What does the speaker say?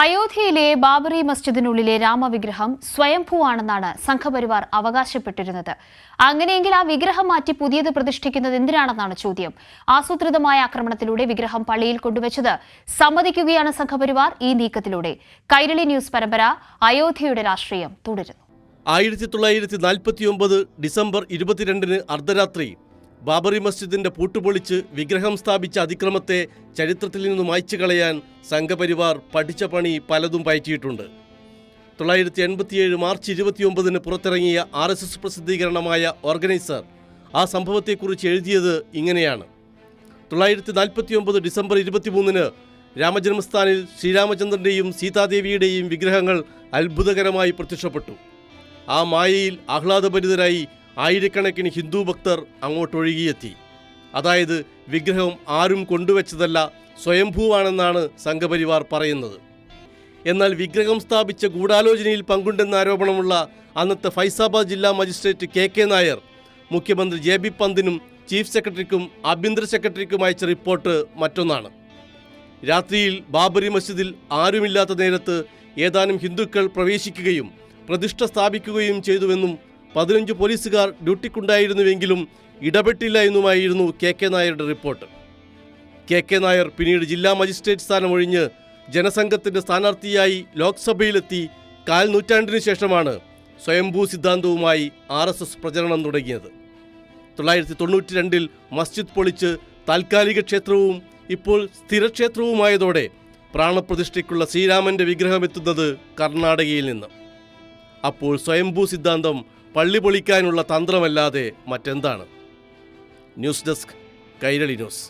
അയോധ്യയിലെ ബാബറി മസ്ജിദിനുള്ളിലെ രാമവിഗ്രഹം സ്വയംഭൂവാണെന്നാണ് സംഘപരിവാർ അവകാശപ്പെട്ടിരുന്നത്. അങ്ങനെയെങ്കിൽ ആ വിഗ്രഹം മാറ്റി പുതിയത് പ്രതിഷ്ഠിക്കുന്നത് എന്തിനാണെന്നാണ് ചോദ്യം. ആസൂത്രിതമായ ആക്രമണത്തിലൂടെ വിഗ്രഹം പള്ളിയിൽ കൊണ്ടുവച്ചത് സമ്മതിക്കുകയാണ് സംഘപരിവാർ ഈ നീക്കത്തിലൂടെ. കൈരളി ന്യൂസ് പരമ്പര അയോധ്യയുടെ രാഷ്ട്രീയം തുടരുന്നു. ആയിരത്തി തൊള്ളായിരത്തി നാൽപ്പത്തിയൊമ്പത് ഡിസംബർ ഇരുപത്തിരണ്ടിന് അർദ്ധരാത്രി ബാബറി മസ്ജിദിന്റെ പൂട്ടുപൊളിച്ച് വിഗ്രഹം സ്ഥാപിച്ച അതിക്രമത്തെ ചരിത്രത്തിൽ നിന്നും മായ്ച്ചു കളയാൻ സംഘപരിവാർ പഠിച്ച പണി പലതും പയറ്റിയിട്ടുണ്ട്. തൊള്ളായിരത്തി എൺപത്തിയേഴ് മാർച്ച് ഇരുപത്തിയൊമ്പതിന് പുറത്തിറങ്ങിയ ആർ എസ് എസ് പ്രസിദ്ധീകരണമായ ഓർഗനൈസർ ആ സംഭവത്തെക്കുറിച്ച് എഴുതിയത് ഇങ്ങനെയാണ്. തൊള്ളായിരത്തി നാൽപ്പത്തി ഒമ്പത് ഡിസംബർ ഇരുപത്തിമൂന്നിന് രാമജന്മസ്ഥാനിൽ ശ്രീരാമചന്ദ്രന്റെയും സീതാദേവിയുടെയും വിഗ്രഹങ്ങൾ അത്ഭുതകരമായി പ്രത്യക്ഷപ്പെട്ടു. ആ മായയിൽ ആഹ്ലാദഭരിതരായി ആയിരക്കണക്കിന് ഹിന്ദു ഭക്തർ അങ്ങോട്ടൊഴുകിയെത്തി. അതായത് വിഗ്രഹം ആരും കൊണ്ടുവച്ചതല്ല സ്വയംഭൂവാണെന്നാണ് സംഘപരിവാർ പറയുന്നത്. എന്നാൽ വിഗ്രഹം സ്ഥാപിച്ച ഗൂഢാലോചനയിൽ പങ്കുണ്ടെന്ന ആരോപണമുള്ള അന്നത്തെ ഫൈസാബാദ് ജില്ലാ മജിസ്ട്രേറ്റ് കെ കെ നായർ മുഖ്യമന്ത്രി ജെ ബി പന്തിനും ചീഫ് സെക്രട്ടറിക്കും ആഭ്യന്തര സെക്രട്ടറിക്കും അയച്ച റിപ്പോർട്ട് മറ്റൊന്നാണ്. രാത്രിയിൽ ബാബറി മസ്ജിദിൽ ആരുമില്ലാത്ത നേരത്ത് ഏതാനും ഹിന്ദുക്കൾ പ്രവേശിക്കുകയും പ്രതിഷ്ഠ സ്ഥാപിക്കുകയും ചെയ്തുവെന്നും പതിനഞ്ച് പോലീസുകാർ ഡ്യൂട്ടിക്കുണ്ടായിരുന്നുവെങ്കിലും ഇടപെട്ടില്ല എന്നുമായിരുന്നു കെ കെ നായരുടെ റിപ്പോർട്ട്. കെ കെ നായർ പിന്നീട് ജില്ലാ മജിസ്ട്രേറ്റ് സ്ഥാനം ഒഴിഞ്ഞ് ജനസംഘത്തിന്റെ സ്ഥാനാർത്ഥിയായി ലോക്സഭയിലെത്തി കാൽ നൂറ്റാണ്ടിനു ശേഷമാണ് സ്വയംഭൂ സിദ്ധാന്തവുമായി ആർ എസ് എസ് പ്രചരണം തുടങ്ങിയത്. തൊള്ളായിരത്തി തൊണ്ണൂറ്റി രണ്ടിൽ മസ്ജിദ് പൊളിച്ച് താൽക്കാലിക ക്ഷേത്രവും ഇപ്പോൾ സ്ഥിരക്ഷേത്രവുമായതോടെ പ്രാണപ്രതിഷ്ഠയ്ക്കുള്ള ശ്രീരാമന്റെ വിഗ്രഹം എത്തുന്നത് കർണാടകയിൽ നിന്ന്. അപ്പോൾ സ്വയംഭൂ സിദ്ധാന്തം പള്ളി പൊളിക്കാനുള്ള തന്ത്രമല്ലാതെ മറ്റെന്താണ്? News desk Kairali news.